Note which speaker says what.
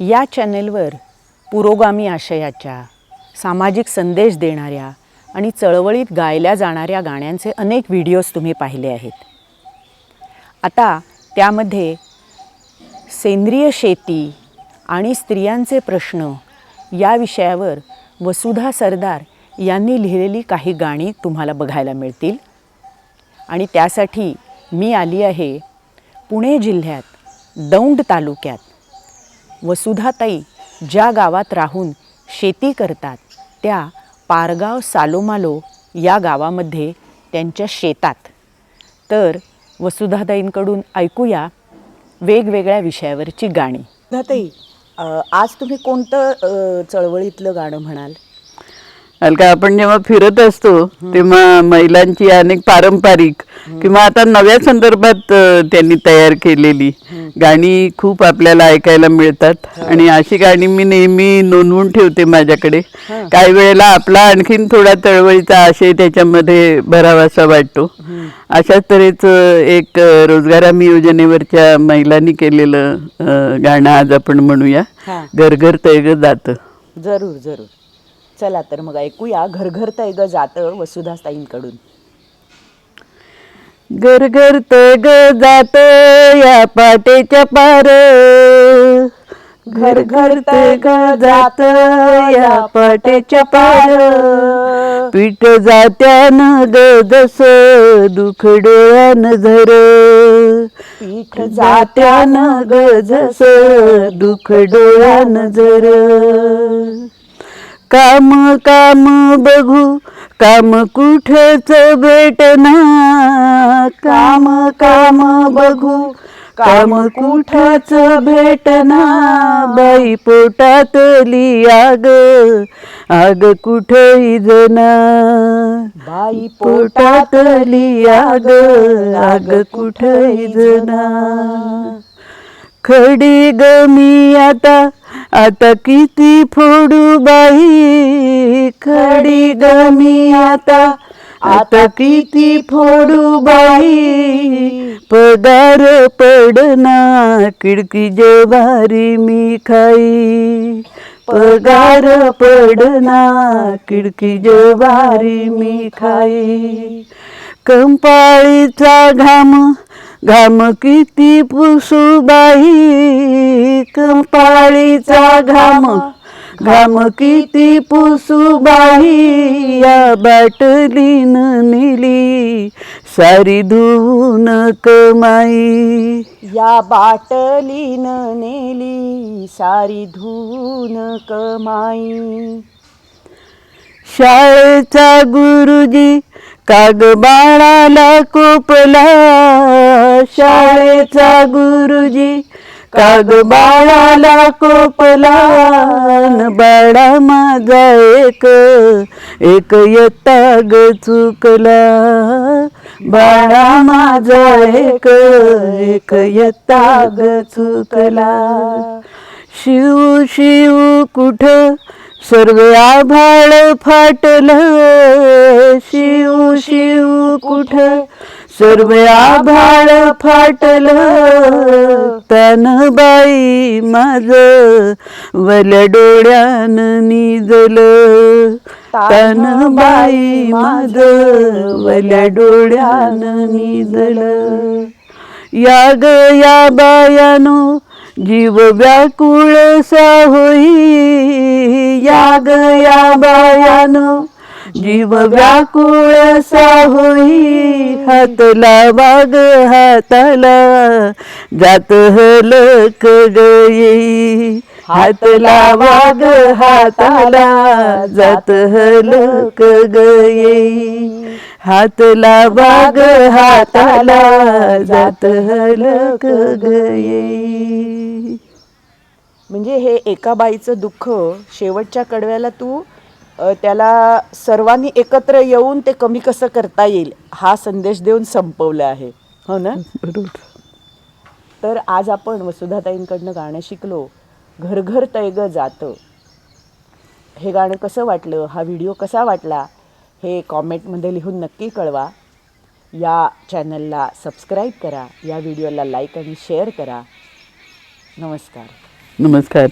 Speaker 1: या चॅनेलवर पुरोगामी आशयाच्या सामाजिक संदेश देणाऱ्या आणि चळवळीत गायल्या जाणाऱ्या गाण्यांचे अनेक व्हिडिओज तुम्ही पाहिले आहेत. आता त्यामध्ये सेंद्रिय शेती आणि स्त्रियांचे प्रश्न या विषयावर वसुधा सरदार यांनी लिहिलेली काही गाणी तुम्हाला बघायला मिळतील. आणि त्यासाठी मी आली आहे पुणे जिल्ह्यात दौंड तालुक्यात वसुधाताई ज्या गावात राहून शेती करतात त्या पारगाव सालोमालो या गावामध्ये त्यांच्या शेतात. तर वसुधाताईंकडून ऐकूया वेगवेगळ्या विषयावरची गाणी. वसुधाताई आज तुम्ही कोणतं चळवळीतलं गाणं म्हणाल?
Speaker 2: अलका आपण जेव्हा फिरत असतो तेव्हा महिलांची अनेक पारंपरिक किंवा आता नव्या संदर्भात त्यांनी तयार केलेली गाणी खूप आपल्याला ऐकायला मिळतात. आणि अशी गाणी मी नेहमी नोंदवून ठेवते माझ्याकडे. काही वेळेला आपला आणखीन थोडा चळवळीचा आशय त्याच्यामध्ये भरावासा वाटतो. अशाच तऱ्हेचं एक रोजगार हमी योजनेवरच्या महिलांनी केलेलं गाणं आज आपण म्हणूया. घरघर तैग जात.
Speaker 1: जरूर जरूर. चला तर मग ऐकूया घर घर तैग जातं वसुधाताईंकडून.
Speaker 2: घर घर ग जात या पाटेच्या पार. घर घर ग जात या पाटेच्या पार. पीठ जात्यान ग जस दुख डोळ्यान झर.
Speaker 1: पीठ
Speaker 2: जात्यान ग जस दुःख डोळ्यान जर काम काम बघू. काम कुठच भेटना. काम काम बघू. काम कुठच भेटना. बाई पोटातली आग आग कुठे जना.
Speaker 1: बाई
Speaker 2: पोटातली आग आग कुठे जना. खडी गमी आता आता किती फोडू बाई खडी गमी आता. आता किती फोडू बाई पगार पडना खिडकी जेवारी मी खाई. पगार पडना खिडकी जेवारी मी खाई. कंपाळीचा घाम घाम किती पुसू बाई कंपाळीचा घाम. घाम किती पुसू बाई या बाटलीन नेली सारी धुवून कमाई.
Speaker 1: या बाटलीन नेली सारी धुवून कमाई.
Speaker 2: शाळेचा गुरुजी काग बाळाला कोपला. शाळेचा गुरुजी काग बाळाला कोपला. बाळा माझा एक एक यताग ग चुकला. बाळा माझा एक एक यताग ग चुकला. शिव शिव कुठ? सर्व आभाळ फाटलं. शिव शिव कुठ? सर्व आभाळ फाटलं. तन बाई माझ वल्या डोळ्यान निजल. तन बाई माझ वल्या डोळ्यान निजलं. या ग या बायानो जीव व्याकुळ सा होई. या ग या बायानो जीव व्याकुळ सा होई हात लावाग हाताला. जात हलक गई हातला लावाग हाताला. जात हलक गई हातला वाग हाताला. जात हलक गई
Speaker 1: म्हणजे हे एका बाईचं दुःख शेवटच्या कडव्याला तू त्याला सर्वांनी एकत्र येऊन ते कमी कसं करता येईल हा संदेश देऊन संपवलं आहे. हो ना? तर आज आपण वसुधाताईंकडनं गाणं शिकलो घर घर तैग जातं. हे गाणं कसं वाटलं? हा व्हिडिओ कसा वाटला? हे कॉमेंटमध्ये लिहून नक्की कळवा. या चॅनलला सबस्क्राईब करा या व्हिडिओला लाईक आणि शेअर करा. नमस्कार.
Speaker 2: नमस्कार.